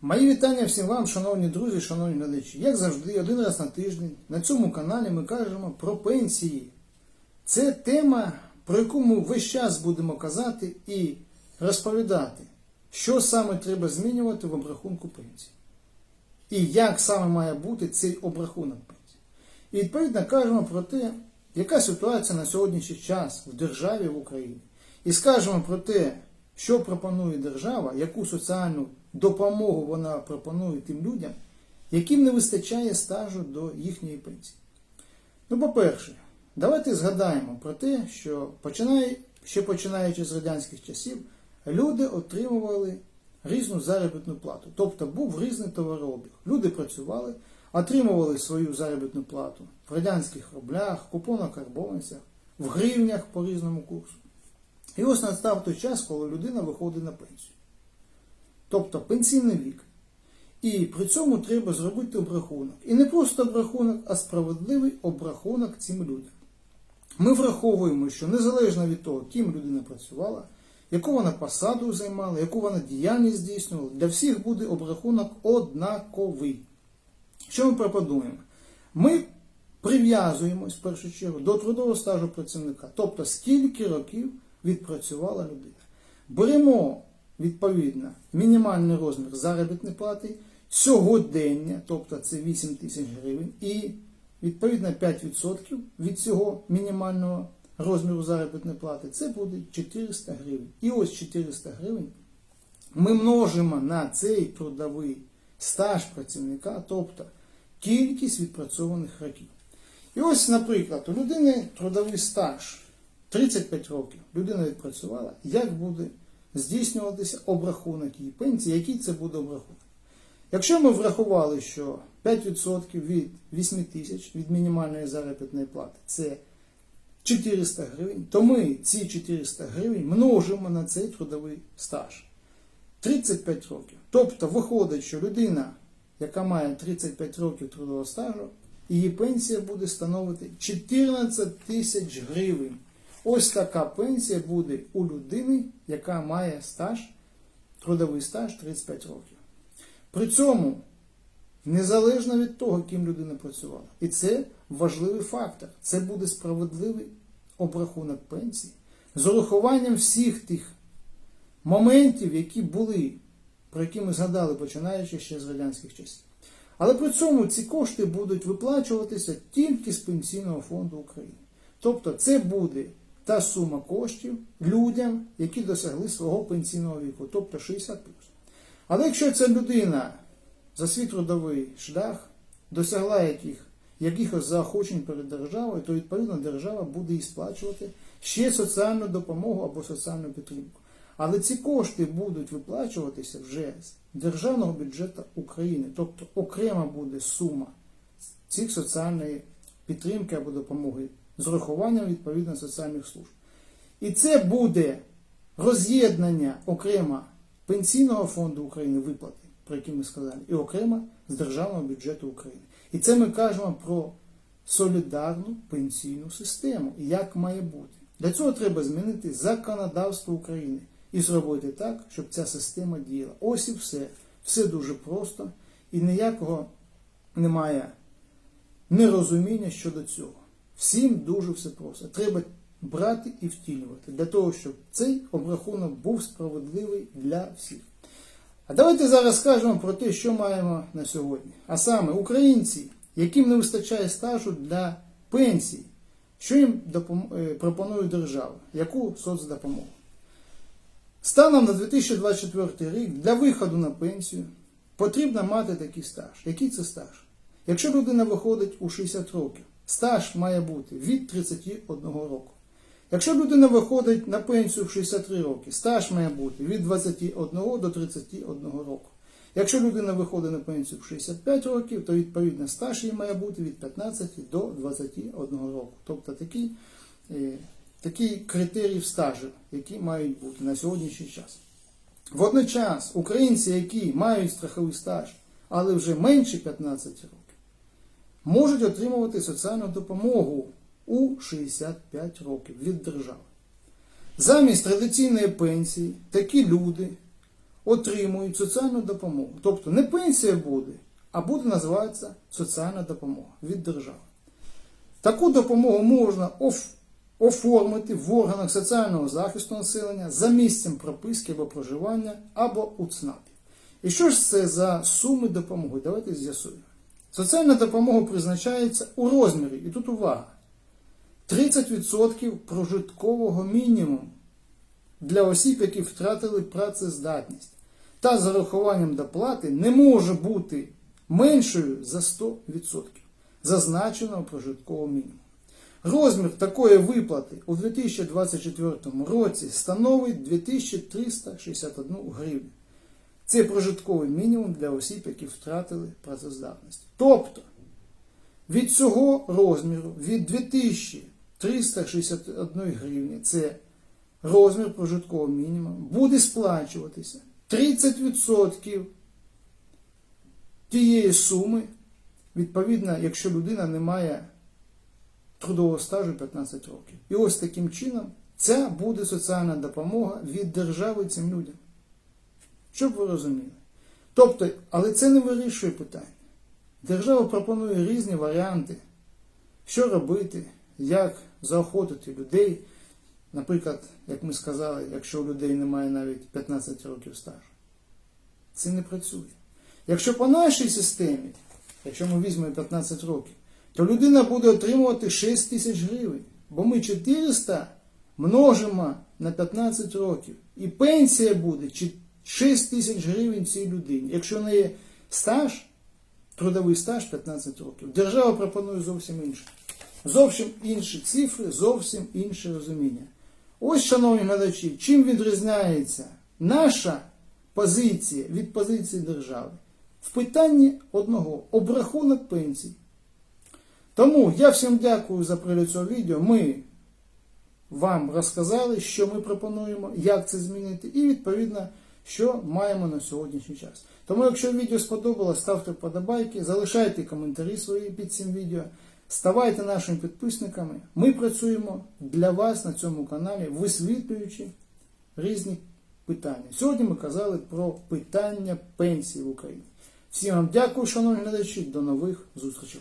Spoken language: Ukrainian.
Мої вітання всім вам, шановні друзі, шановні глядачі. Як завжди, один раз на тиждень на цьому каналі ми кажемо про пенсії. Це тема, про яку ми весь час будемо казати і розповідати, що саме треба змінювати в обрахунку пенсії. І як саме має бути цей обрахунок пенсії. І відповідно кажемо про те, яка ситуація на сьогоднішній час в державі в Україні. І скажемо про те, що пропонує держава, яку соціальну допомогу вона пропонує тим людям, яким не вистачає стажу до їхньої пенсії. Ну, по-перше, давайте згадаємо про те, що починає, ще починаючи з радянських часів, люди отримували різну заробітну плату. Тобто був різний товарообіг. Люди працювали, отримували свою заробітну плату в радянських рублях, купонах карбованцях, в гривнях по різному курсу. І ось настав той час, коли людина виходить на пенсію. Тобто пенсійний вік. І при цьому треба зробити обрахунок. І не просто обрахунок, а справедливий обрахунок цим людям. Ми враховуємо, що незалежно від того, ким людина працювала, яку вона посаду займала, яку вона діяльність здійснювала, для всіх буде обрахунок однаковий. Що ми пропонуємо? Ми прив'язуємось в першу чергу до трудового стажу працівника, тобто скільки років відпрацювала людина. Беремо відповідно мінімальний розмір заробітної плати сьогодення, тобто це 8 тисяч гривень, і відповідно 5% від цього мінімального розміру заробітної плати це буде 400 гривень. І ось 400 гривень ми множимо на цей трудовий стаж працівника, тобто кількість відпрацьованих років. І ось, наприклад, у людини трудовий стаж 35 років. Людина відпрацювала, як буде здійснюватися обрахунок її пенсії, який це буде обрахунок. Якщо ми врахували, що 5% від 8 тисяч від мінімальної заробітної плати це 400 гривень, то ми ці 400 гривень множимо на цей трудовий стаж. 35 років. Тобто виходить, що людина, яка має 35 років трудового стажу, її пенсія буде становити 14 тисяч гривень. Ось така пенсія буде у людини, яка має стаж, трудовий стаж 35 років. При цьому, незалежно від того, ким людина працювала. І це важливий фактор. Це буде справедливий обрахунок пенсії з урахуванням всіх тих моментів, які були, про які ми згадали, починаючи ще з радянських часів. Але при цьому ці кошти будуть виплачуватися тільки з Пенсійного фонду України. Тобто це буде та сума коштів людям, які досягли свого пенсійного віку, тобто 60 Але якщо ця людина за свій трудовий шлях досягла яких, якихось заохочень перед державою, то відповідно держава буде їй сплачувати ще соціальну допомогу або соціальну підтримку. Але ці кошти будуть виплачуватися вже з державного бюджету України, тобто окрема буде сума цих соціальної підтримки або допомоги з урахуванням відповідно соціальних служб. І це буде роз'єднання окремо Пенсійного фонду України виплати, про які ми сказали, і окремо з Державного бюджету України. І це ми кажемо про солідарну пенсійну систему, як має бути. Для цього треба змінити законодавство України і зробити так, щоб ця система діяла. Ось і все. Все дуже просто і ніякого немає нерозуміння щодо цього. Всім дуже все просто. Треба брати і втілювати для того, щоб цей обрахунок був справедливий для всіх. А давайте зараз скажемо про те, що маємо на сьогодні. А саме українці, яким не вистачає стажу для пенсії, що їм е, пропонує держава, яку соцдопомогу. Станом на 2024 рік для виходу на пенсію потрібно мати такий стаж. Який це стаж? Якщо людина виходить у 60 років, стаж має бути від 31 року. Якщо людина виходить на пенсію в 63 роки, стаж має бути від 21 до 31 року. Якщо людина виходить на пенсію в 65 років, то відповідно стаж їй має бути від 15 до 21 року. Тобто такий, е, такий критерій стажу, які мають бути на сьогоднішній час. Водночас українці, які мають страховий стаж, але вже менше 15 років, можуть отримувати соціальну допомогу у 65 років від держави. Замість традиційної пенсії такі люди отримують соціальну допомогу. Тобто не пенсія буде, а буде називатися соціальна допомога від держави. Таку допомогу можна оформити в органах соціального захисту населення за місцем прописки або проживання або у ЦНАПі. І що ж це за суми допомоги? Давайте з'ясуємо. Соціальна допомога призначається у розмірі, і тут увага, 30% прожиткового мінімуму для осіб, які втратили працездатність, та з зарахуванням доплати не може бути меншою за 100% зазначеного прожиткового мінімуму. Розмір такої виплати у 2024 році становить 2361 гривню. Це прожитковий мінімум для осіб, які втратили працездатність. Тобто від цього розміру, від 2361 гривні, це розмір прожиткового мінімуму, буде сплачуватися 30% тієї суми, відповідно, якщо людина не має трудового стажу 15 років. І ось таким чином ця буде соціальна допомога від держави цим людям. Щоб ви розуміли. Тобто, але це не вирішує питання. Держава пропонує різні варіанти, що робити, як заохотити людей. Наприклад, як ми сказали, якщо у людей немає навіть 15 років стажу. Це не працює. Якщо по нашій системі, якщо ми візьмемо 15 років, то людина буде отримувати 6 тисяч гривень. Бо ми 400 множимо на 15 років. І пенсія буде 6 тисяч гривень цій людині. Якщо в неї стаж, трудовий стаж 15 років, держава пропонує зовсім інше. Зовсім інші цифри, зовсім інше розуміння. Ось, шановні глядачі, чим відрізняється наша позиція від позиції держави? В питанні одного обрахунок пенсій. Тому я всім дякую за перегляд цього відео. Ми вам розказали, що ми пропонуємо, як це змінити, і відповідно, що маємо на сьогоднішній час. Тому, якщо відео сподобалось, ставте вподобайки, залишайте коментарі свої під цим відео, ставайте нашими підписниками. Ми працюємо для вас на цьому каналі, висвітлюючи різні питання. Сьогодні ми казали про питання пенсії в Україні. Всім вам дякую, шановні глядачі, до нових зустрічей.